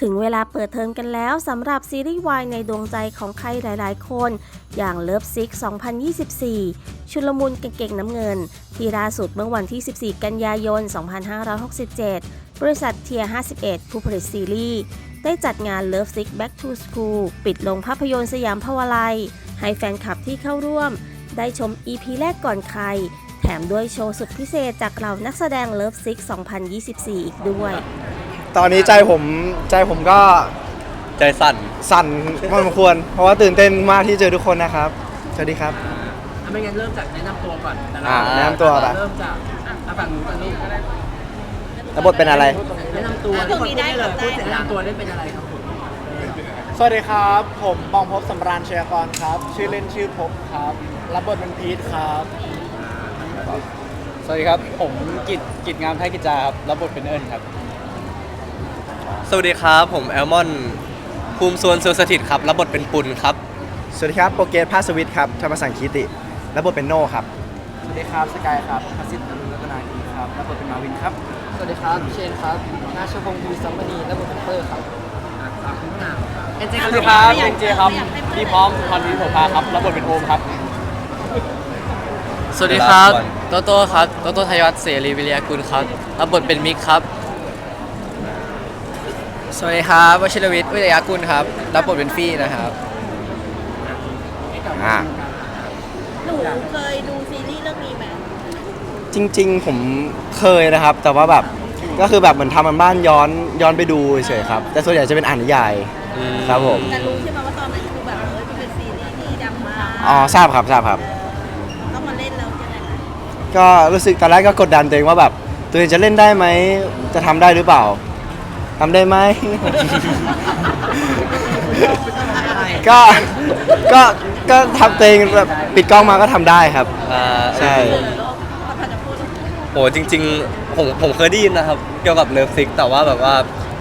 ถึงเวลาเปิดเทอมกันแล้วสำหรับซีรีส์วายในดวงใจของใครหลายๆ คน อย่าง Love Sick 2024 ชุลมุนเก่งๆน้ำเงิน ที่ล่าสุดเมื่อวันที่ 14 กันยายน 2567 บริษัทเทีย51 ผู้ผลิตซีรีส์ได้จัดงาน Love Sick Back to School ปิดลงภาพยนตร์สยามพาวาลัย ให้แฟนคลับที่เข้าร่วม ได้ชม EP แรกก่อนใคร แถมด้วยโชว์สุดพิเศษจากเหล่านักแสดง Love Sick 2024 อีกด้วย ตอนนี้ใจผมใจผมก็ใจสั่นสั่นพอสมควร เพราะว่าตื่นเต้นมากที่เจอทุกคนนะครับ สวัสดีครับ ถ้าไม่งั้นเริ่มจากแนะนำตัวก่อนแต่ละอ่าแนะนำตัวก่อน เริ่มจากอะฝั่งนู้นก่อนลูกแล้วบทเป็นอะไร แนะนำตัวอะตรงนี้ได้ครับได้แนะนำตัวเล่นเป็นอะไรครับผมสวัสดีครับ ผมปองภพบสำราญเชียกรครับ ชื่อเล่นชื่อภพบครับ รับบทเป็นพีทครับ สวัสดีครับ ผมกิจกิจงามไทยกิจจาครับ รับบทเป็นเอิญครับ สวัสดีครับ ผมแอลมอนภูมิสวนเซลสถิตครับ รับบทเป็นปุณครับ สวัสดีครับโปรเกรสภาสวิทย์ครับธรรมสังคีติรับบทเป็นโน่ครับ สวัสดีครับสกายครับพัสิทธิ์อรุณรัตนาคีครับรับบทเป็นมาวินครับ สวัสดีครับเชนครับนาชพงศ์ภูสัมมณีและบทเป็นเตอร์ครับอะฝากคุณหนาครับเอ็นเจสวัสดีครับเอ็นเจครับพี่พร้อมพรวินโภพาครับรับบทเป็นโอมครับ สวัสดีครับ โตโต้ครับ โตโต้ทยวัฒน์เสรีวิริยากุลครับ รับบทเป็นมิกครับ สวัสดีครับวชิรวิทย์วิทยากุลครับ รับบทเป็นฟี่นะครับ อ่าหนูเคยดูซีรีส์เรื่องนี้ไหมจริง ๆ ผมเคยนะครับ แต่ว่าแบบก็คือแบบเหมือนทำมันบ้านย้อนย้อนไปดูเฉยๆครับ แต่ส่วนใหญ่จะเป็นอ่านนิยายครับผมแต่รู้ใช่ไหมว่าตอนนั้นคือแบบเออมันเป็นซีรีส์ที่ดังมากอ๋อทราบครับทราบครับ ต้องมาเล่นแล้วยังไงคะก็รู้สึกตอนแรกก็กดดันตัวเองว่าแบบตัวเองจะเล่นได้ไหมจะทำได้หรือเปล่า ทำได้ไหม ก็ก็ก็ทำตัวเองแบบปิดกล้องมาก็ทำได้ครับ อ่าใช่พอจะพูดโหจริง ๆ ผมผมเคยได้ยินนะครับ เกี่ยวกับเลิฟซิก แต่ว่าแบบว่า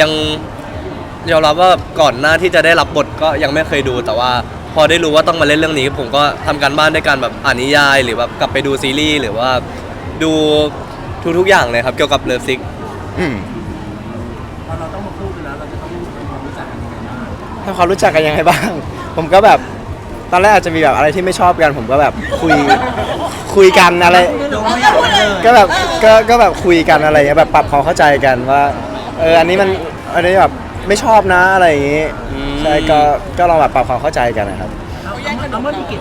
ยังยอมรับว่าก่อนหน้าที่จะได้รับบทก็ยังไม่เคยดู แต่ว่าพอได้รู้ว่าต้องมาเล่นเรื่องนี้ ผมก็ทำการบ้านด้วยการแบบอ่านนิยาย หรือแบบกลับไปดูซีรีส์หรือว่าดูทุกๆอย่างเลยครับ เกี่ยวกับเลิฟซิก อืม ทำความรู้จักกันยังไงบ้าง ผมก็แบบตอนแรกอาจจะมีแบบอะไรที่ไม่ชอบกัน ผมก็แบบคุยคุยกันอะไร ก็แบบก็ก็แบบคุยกันอะไรเงี้ยแบบปรับความเข้าใจกันว่าเอออันนี้มันอันนี้แบบไม่ชอบนะอะไรอย่างงี้อืมใช่ก็ก็ลองแบบปรับความเข้าใจกันนะครับเอาเอาเมื่อมีเก็บ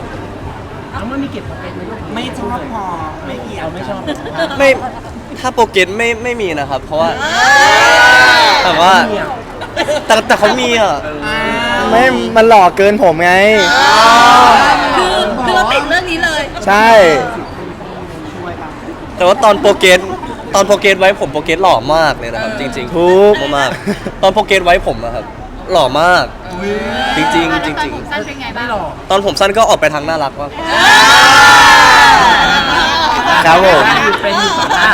เอาเมื่อมีเก็บเป็นไหมลูกไม่ชอบพอไม่เกี่ยวไม่ชอบไม่ถ้าโปรเกรสไม่ไม่มีนะครับ เพราะว่าแต่ว่า แต่แต่เขามีอะไม่มันหลอกเกินผมไง คือคือเราติดเรื่องนี้เลยใช่ แต่ว่าตอนโปรเกรสตอนโปรเกรสไว้ผมโปรเกรสหล่อมากเลยนะครับ จริงๆทุกมากๆตอนโปรเกรสไว้ผมนะครับ หล่อมาก จริงๆ จริงสั้นเป็นไงบ้างหลอกๆตอนผมสั้นก็ออกไปทางน่ารักว่ากครับผม เป็นอยู่สองอะ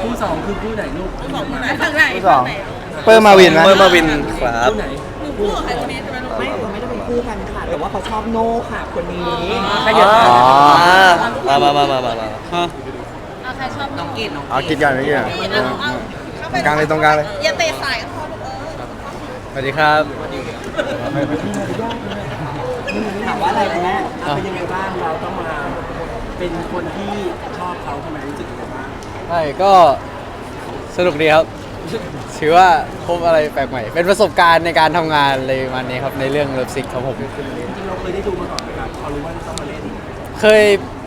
คู่สองคือคู่ไหนลูกคู่สองไหนฝั่งไหน ที่สอง เปิ้ลมาวินไหมเมื่อมาวินครับคู่ไหนคู่กับใครคนนี้ใช่ไหมลูกไม่เขาไม่ได้เป็นคู่กันค่ะ แต่ว่าเขาชอบโน่ค่ะคนนี้ขยับอ๋อ มามามามามามาเอาใครชอบน้องกินน้องเอากินกันไม่กินกันเอาเอาเข้าไปตรงกลางเลยตรงกลางเลยอย่าเตะสายก็พอลูกเออสวัสดีครับถามว่าอะไรกันแม่เป็นยังไงบ้างเราต้องมาเป็นคนที่ชอบเขาทำไมรู้สึกยังไงบ้างใช่ก็สนุกดีครับ ถือว่าพบอะไรแปลกใหม่ เป็นประสบการณ์ในการทำงานอะไรประมาณนี้ครับในเรื่องเลิฟซิกครับผม จริงๆเราเคยได้ดูมาก่อนไหมครับพอรู้ว่าต้องมาเล่นเคย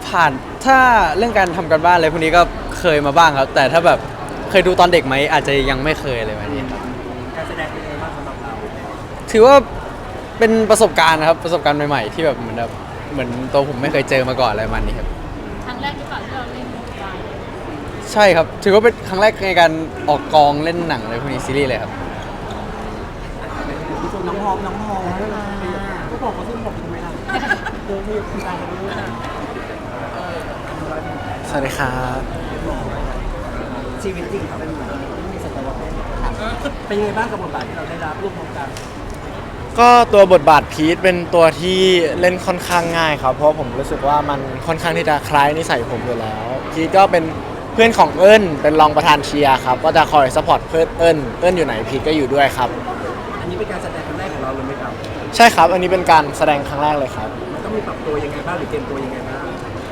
ผ่านถ้าเรื่องการทำกันบ้านอะไรพวกนี้ก็เคยมาบ้างครับ แต่ถ้าแบบเคยดูตอนเด็กไหมอาจจะยังไม่เคยเลยวันนี้ครับการแสดงเป็นยังไงบ้างสำหรับเราถือว่าเป็นประสบการณ์นะครับประสบการณ์ใหม่ๆที่แบบเหมือนแบบเหมือนตัวผมไม่เคยเจอมาก่อนอะไรประมาณนี้ครับ ครั้งแรกที่ก่อนที่เราเล่นวาย ใช่ครับ ถือว่าเป็นครั้งแรกในการออกกองเล่นหนังอะไรพวกนี้ซีรีส์เลยครับ น้องฮอมน้องฮอมก็บอกเขาซึ่งบอกทำไมล่ะเดินไปคุณตาเขาด้นะสวัสดีครับชีวิตจริงเขาเป็นแบบไม่มีสัตวแพทย์เป็นยังไงบ้างกับบทบาทที่เราได้รับร่วมวงการก็ตัวบทบาทพีทเป็นตัวที่เล่นค่อนข้างง่ายครับ เพราะผมรู้สึกว่ามันค่อนข้างที่จะคล้ายนิสัยผมอยู่แล้ว พีทก็เป็น พื่อนของเอิญเป็นรองประธานเชียร์ครับก็จะคอยสปอร์ตเพื่อนเอิญเอิญอยู่ไหนพีทก็อยู่ด้วยครับใช่ครับอันนี้เป็นการแสดงครั้งแรกเลยครับ มันต้องมีปรับตัวยังไงบ้างหรือเตรียมตัวยังไงบ้าง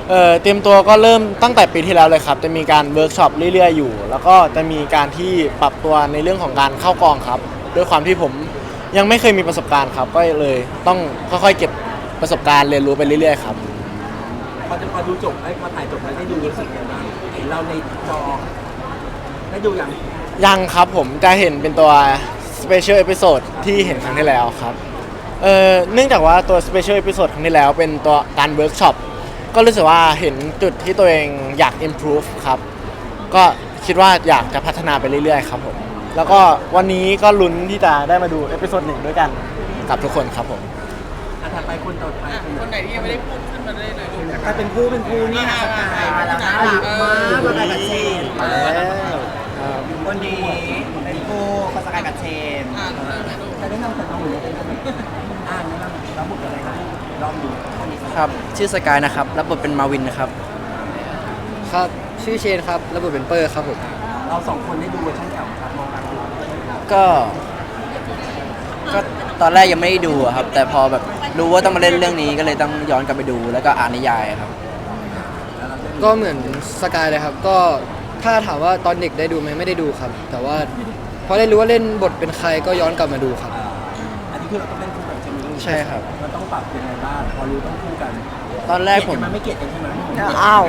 เอ่อเตรียมตัวก็เริ่มตั้งแต่ปีที่แล้วเลยครับ จะมีการเวิร์กช็อปเรื่อยๆอยู่ แล้วก็จะมีการที่ปรับตัวในเรื่องของการเข้ากองครับ ด้วยความที่ผมยังไม่เคยมีประสบการณ์ครับ ก็เลยต้องค่อยๆเก็บประสบการณ์เรียนรู้ไปเรื่อยๆครับ พอจะพอดูจบไอ้ยพอถ่ายจบแล้วได้ดูรู้สึกยังไงบ้างเห็ นเราในจอได้ดูอย่างยังครับผมจะเห็นเป็นตัว Special Episode ที่เห็นครั้งที่แล้วครับ เอ่อเนื่องจากว่าตัว Special Episode ครั้งที่แล้วเป็นตัวการเวิร์กช็อปก็รู้สึกว่าเห็นจุดที่ตัวเองอยาก improve ครับ ก็คิดว่าอยากจะพัฒนาไปเรื่อยๆ ครับผม แล้วก็วันนี้ก็ลุ้นที่จะได้มาดูเอพิโซดหนึ่งด้วยกันกับทุกคนครับผม ถัดไปคนต่อไปคนไหนที่ยังไม่ได้พูดขึ้นมาได้หน่อยลูกใครเป็นผู้เป็นผู้นี่ค่ะสกายมาแล้วค่ะมาสกายกับเชนวันนี้เป็นผู้กับสกายกับเชนใครได้นำแต่น้องหนูเป็นคนอ่านแนะนำรับบทอะไรครับลองดูครับ ชื่อสกายนะครับ รับบทเป็นมาวินนะครับ ครับ ชื่อเชนครับ รับบทเป็นเปอร์ครับผม เราสองคนได้ดูเวอร์ชันเก่าครับมองกันดูก็ ก็ตอนแรกยังไม่ได้ดูอะครับ แต่พอแบบ รู้ว่าต้องมาเล่นเรื่องนี้ก็เลยต้องย้อนกลับไปดูแล้วก็อ่านนิยายครับ ก็เหมือนสกายเลยครับ ก็ถ้าถามว่าตอนเด็กได้ดูไหมไม่ได้ดูครับ แต่ว่าพอได้รู้ว่าเล่นบทเป็นใครก็ย้อนกลับมาดูครับ อันนี้คือเราต้องเล่นคู่กันใช่ไหมลูกใช่ครับ มันต้องปรับยังไงบ้างพอรู้ต้องคู่กันตอนแรกผมเกลียดนไหไม่เกลียดกันใช่ไหมอ้าว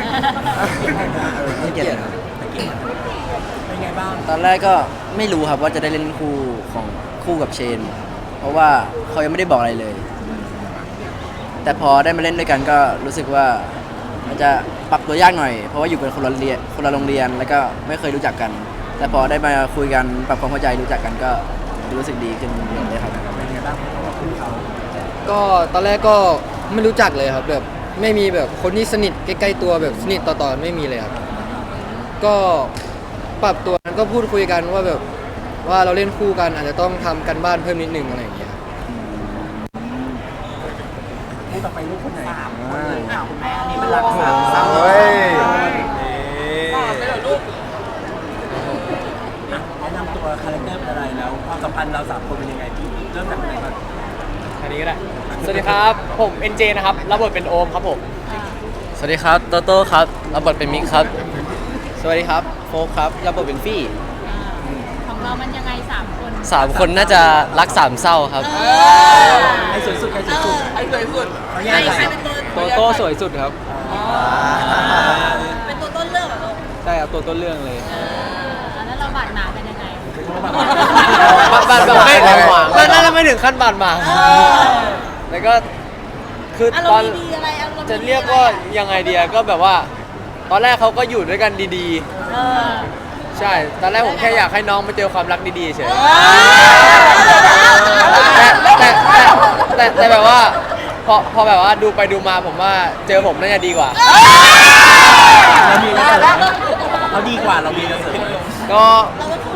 ไม่เกลียดครับไม่เกลียดกันเป็นไงบ้างตอนแรกก็ไม่รู้ครับว่าจะได้เล่นคู่ของคู่กับเชน เพราะว่าเขายังไม่ได้บอกอะไรเลย แต่พอได้มาเล่นด้วยกันก็รู้สึกว่ามันจะปรับตัวยากหน่อย เพราะว่าอยู่กันคนละเรียนคนละโรงเรียนแล้วก็ไม่เคยรู้จักกัน แต่พอได้มาคุยกันปรับความเข้าใจรู้จักกันก็รู้สึกดีขึ้นเยอะเลยครับ เป็นไงบ้างเพราะว่าคู่เขาก็ตอนแรกก็ไม่รู้จักเลยครับแบบไม่มีแบบคนที่สนิทใกล้ๆตัวแบบสนิทต่อๆไม่มีเลยครับ ก็ปรับตัวก็พูดคุยกันว่าแบบว่าเราเล่นคู่กันอาจจะต้องทำกันบ้านเพิ่มนิดนึงอะไรอย่างเงี้ย ครับคู่ต่อไปลูกคนไหนสามคนเลยค่ะคุณแม่อันนี้เป็นหลักสามเศร้าเฮ้ยอะแนะนำตัวคาแรคเตอร์เป็นอะไรแล้วความสัมพันธ์เราสามคนเป็นยังไงพี่เริ่มจากไหนก่อนอันนี้ก็ได้ สวัสดีครับ ผมเอ็นเจนะครับ รับบทเป็นโอมครับผม สวัสดีครับโตโต้ครับ รับบทเป็นมิกครับ สวัสดีครับ โฟกครับ รับบทเป็นฟี่ของเรามันยังไงสามคน สามคนน่าจะรักสามเศร้าครับใครสวยสุดใครสวยสุดไอ้สวยสุดเขาใคแย่รงกันใครเป็นตัวโตโต้สวยสุดครับ เป็นตัวต้นเรื่องเหรอลูกใช่ครับตัวต้นเรื่องเลยเออแล้วเราบาดหมางกันยังไง บาดบาดแบบไม่บาดหมางมันน่าจะไม่ถึงขั้นบาดหมางแล้วก็คืออารตอมนณ์ดีๆอะไรอารมณ์จะดีๆเรียกว่ายังไงเดียก็แบบว่า ตอนแรกเขาก็อยู่ด้วยกันดีเออๆ ใช่ ตอนแรกผมแค่อยากให้น้องมาเจอความรักดีๆเฉยเอแต่แต่แต่แต่แต่แบบว่าพอพอแบบว่าดูไปดูมาผมว่าเจอผมน่าจะดีกว่า เรามีอะไรเสริมไหมเขาดีกว่าเรามีอะไรเสริมไหมก็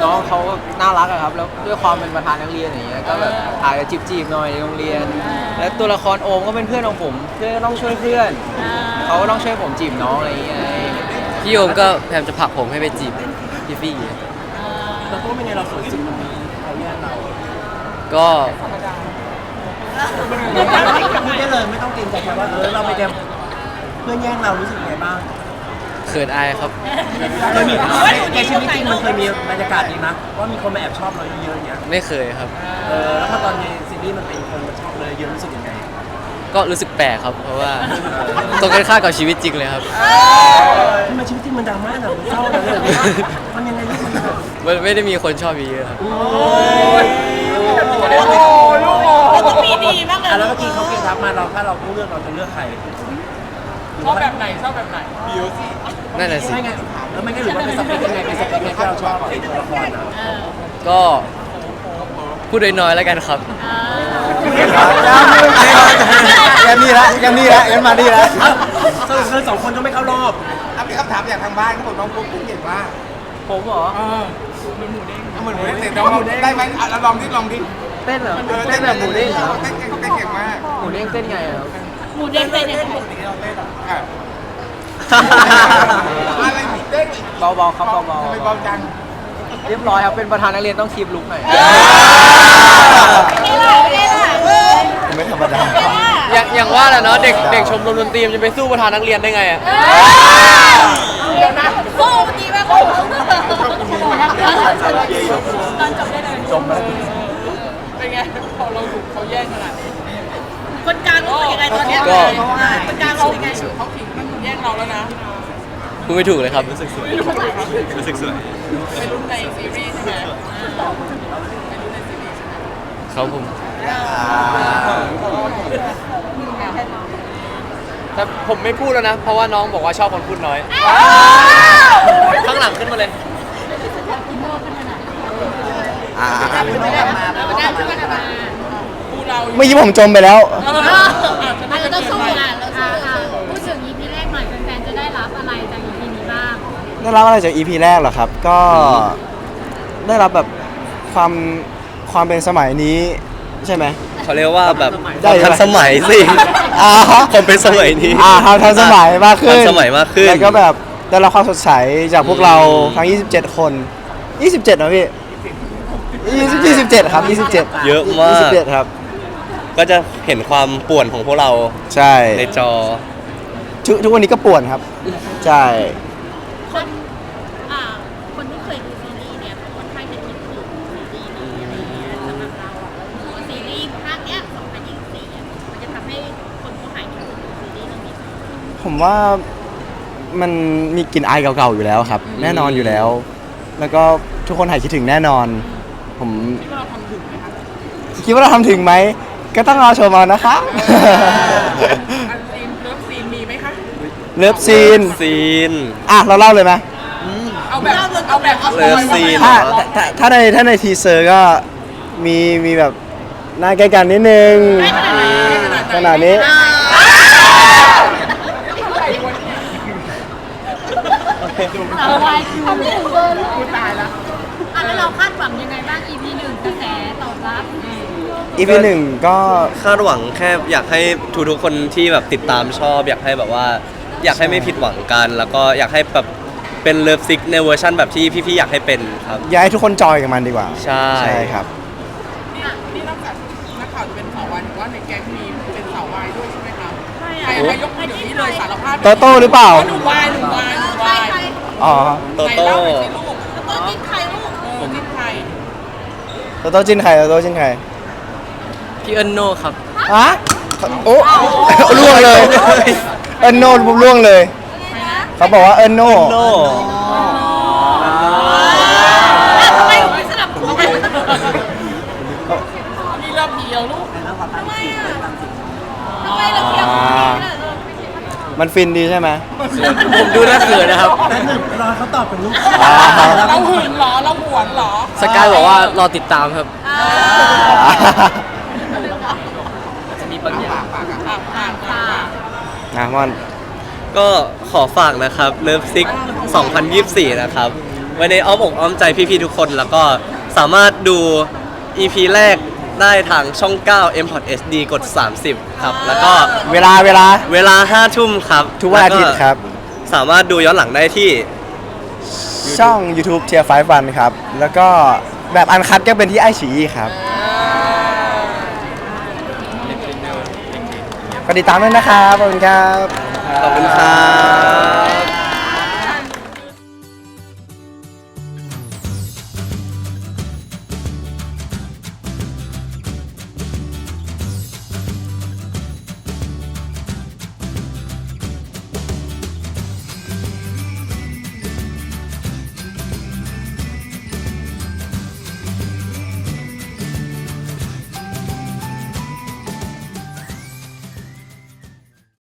น้องเขาก็น่ารักอะครับ แล้วด้วยความเป็นประธานนักเรียนอย่างเงี้ยก็แบบอาจจะจีบๆหน่อยในโรงเรียน แล้วตัวละครโอมก็เป็นเพื่อนของผม เพื่อนก็ต้องช่วยเพื่อนเขาก็ต้องช่วยผมจีบน้องอะไรอย่างเงี้ย พี่โอมก็พยายามจะผลักผมให้ไปจีบ พี่ฟี่เราก็เป็นไงเราสวยสุดตรงนี้เขาแย่งเราก็พูดได้เลยไม่ต้องเกรงใจใครว่าเออเราไปแกมเพื่อนแย่งเรารู้สึกยังไงบ้างเขินอายครับเคยมีในชีวิตจริงมันเคยมีบรรยากาศนี้นะว่ามีคนมาแอบชอบเราเยอะๆอย่างเงี้ยไม่เคยครับเออแล้วพอตอนในซีรีส์มันเป็นคนมาชอบเลยเยอะรู้สึกยังไง ก็รู้สึกแปลกครับ เพราะว่าตรงกันข้ามกับชีวิตจริงเลยครับ ทำไมชีวิตจริงมันดราม่าหนักมันเศร้าเลยมันยังไงลูกมันแบบมันไม่ได้มีคนชอบเยอะครับโอ้ยเราต้องมีดีมากเลยอะแล้วเมื่อกี้เขาเกทับมาเราถ้าเราต้องเลือกเราจะเลือกใครชอบแบบไหนชอบแบบไหนนั่นแหละสิไม่ไงแล้วไม่ไงหรือว่าเป็นสเปคยังไงเป็นสเปคไงที่เราชอบไอ้ตัวละครอะเออก็พูดน้อยๆแล้วกันครับอ่า แกมีละแกมีละแกมาดีละสรุปคือสองคนต้องไม่เข้ารอบอะมีคำถามจากทางบ้านเขาบอกน้องฟุ๊กฟุ๊กเก่งมากผมเหรอเหมือนหมูเด้งเสร็จน้องได้ไหมอะเราลองดิลองดิเต้นเหรอเต้นแบบหมูเด้งเหรอเต้นเก่งเต้นเก่งมากหมูเด้งเต้นไงอะครับหมูเด้งเป็นยังไงอะอะไรหมูเด้งเบาๆครับเบาทำไมเบาจังๆเรียบร้อยครับเป็นประธานนักเรียนต้องคีบลุกหน่อย ไม่ได้ล่ะ ไม่ได้ล่ะรมดาอย่างอย่างว่าแหละเนาะเด็กเด็กชมรมดนตรีมันจะไปสู้ประธานนักเรียนได้ไงอะเดี๋ยวนะโอ้ดีมากโอ้ตอนจบได้เลยจบเป็นไงพอเราถูกเขาแย่งขนาดนี้คนกลางรู้สึกยังไงตอนเนี้ยก็คนกลางรู้สึกยังไงเขาขิงมันแย่งเราแล้วนะพูดไม่ถูกเลยครับรู้สึกสวยรู้สึกสวยไปรุ่นในซีรีส์ใช่ไหม ครับผมแต่ผมไม่พูดแล้วนะ เพราะว่าน้องบอกว่าชอบคนพูดน้อย ข้างหลังขึ้นมาเลย อ่าแล้วได้ช่วยกันมาพูดเราเมื่อกี้ผมจมไปแล้วอาจจะต้องสู้อะพูดถึง EP แรกหน่อยแฟนๆจะได้รับอะไรจาก EP นี้บ้างได้รับอะไรจาก EP แรกเหรอครับ ก็ได้รับแบบความ ความเป็นสมัยนี้ใช่ไหม เขาเรียกว่าแบบได้ไหม ทันสมัยสิอ่าฮะความเป็นสมัยนี้อ่าทันทันสมัยมากขึ้นทันสมัยมากขึ้น แล้วก็แบบได้รับความสดใสจากพวกเราทั้ง 27 คน 27นะพี่20 27 ครับ 27 เยอะมาก 27 ครับ ก็จะเห็นความป่วนของพวกเราใช่ในจอ ทุกทุกวันนี้ก็ป่วนครับ ใช่ คน ผมว่ามันมีกลิ่นอายเก่าๆอยู่แล้วครับ แน่นอนอยู่แล้ว แล้วก็ทุกคนหายคิดถึงแน่นอน ผมคิดว่าเราทำถึงไหมก็ต้องรอชมเอานะคะอันซีนเลิฟซีนมีไหมคะ เลิฟซีนซีนอะเราเล่าเลยไหมเอาแบบเอาแบบเอาเลิฟซีนถ้าถ้าถ้าในถ้าในทีเซอร์ก็มีมีแบบหน้าใกล้กันนิดนึงขนาดนี้ เอาไว้ทำถึงเบอร์ลูกตายละอะแล้วเราคาดหวังยังไงบ้าง EP หนึ่งกระแสตอบรับ อีพีหนึ่งก็คาดหวังแค่อยากให้ทุกทุกๆคนที่แบบติดตามชอบ อยากให้แบบว่า อยากให้ไม่ผิดหวังกัน แล้วก็อยากให้แบบเป็นเลิฟซิกในเวอร์ชันแบบที่พี่ๆอยากให้เป็นครับ อยากให้ทุกคนจอยกับมันดีกว่า ใช่ใช่ครับ นี่นี่นอกจากนักข่าวจะเป็นสาววายถือว่าในแก๊งมีเป็นสาววายด้วยใช่ไหมคะใช่ใครใครยกมือเดี๋ยวนี้เลยสารภาพโตโต้หรือเปล่า หนุ่มวายหนุ่มวายหนุ่มวายอ๋อ โตโต้ไหนเล่าหน่อยสิลูกโตจิ้นใครลูกเออจิ้นใคร โตโต้จิ้นใครโตโต้จิ้นใคร พี่เอิญโนครับ ฮะโอ้ล่วงเลย เอินโน่ปุ๊บล่วงเลย เขาบอกว่าเอินโน่โน่ทำไมไม่สลับคู่กันนี่เริ่มเดียวลูกทำไมอะทำไมเราเทียบคู่นี้ไม่ได้เหรอมันฟินดีใช่ไหม ผมดูน่าเขินนะครับรอเขาตอบเป็นลูกอ่า เราหึงเหรอ เราหวนเหรอ สกายบอกว่ารอติดตามครับจะมีบางอย่าง อะอะอะ นะมันก็ขอฝากนะครับเลิฟซิก2024 นะครับไว้ในอ้อมอกอ้อมใจพี่ๆทุกคนแล้วก็สามารถดู EP แรกได้ทางช่อง 9 m p o r t SD กด 30 ครับ แล้วก็เวลาเวลาเวลา 5 ทุ่มครับทุกวันอาทิตย์ครับแล้วก็สามารถดูย้อนหลังได้ที่ ช่อง YouTube เทียร์ไฟฟันครับ แล้วก็แบบอันคัดก็เป็นที่ไอฉีครับ ก็ติดตามด้วยนะครับขอบคุณครับ ขอบคุณครับ